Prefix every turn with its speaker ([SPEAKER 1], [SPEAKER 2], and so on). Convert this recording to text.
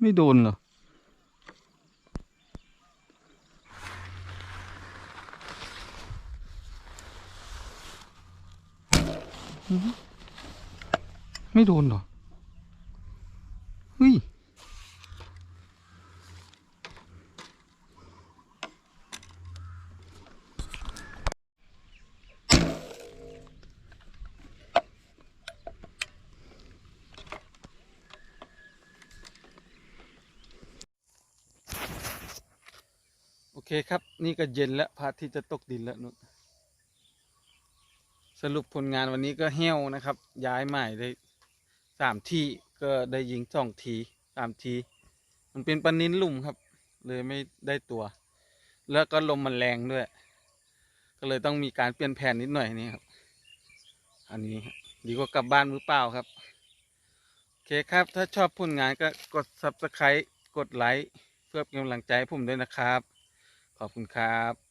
[SPEAKER 1] ไม่โดนเหรอไม่โดนเหรอเฮ้ย เคครับนี่ก็เย็นแล้วพระอาทิตย์จะตกดินแล้วนุนสรุปผลงานวันนี้ก็เหี้ยวนะครับ ย้ายใหม่ได้สามที่ก็ได้ยิงสองทีสามที มันเป็นปนินลุ่มครับ เลยไม่ได้ตัว แล้วก็ลมมันแรงด้วย ก็เลยต้องมีการเปลี่ยนแผนนิดหน่อยนี่ครับ อันนี้ดีกว่ากลับบ้านมือเปล่าครับโอเคครับ ถ้าชอบผลงานก็กด subscribe กดไลค์เพื่อเป็นกำลังใจให้ผมด้วยนะครับ ขอบคุณครับ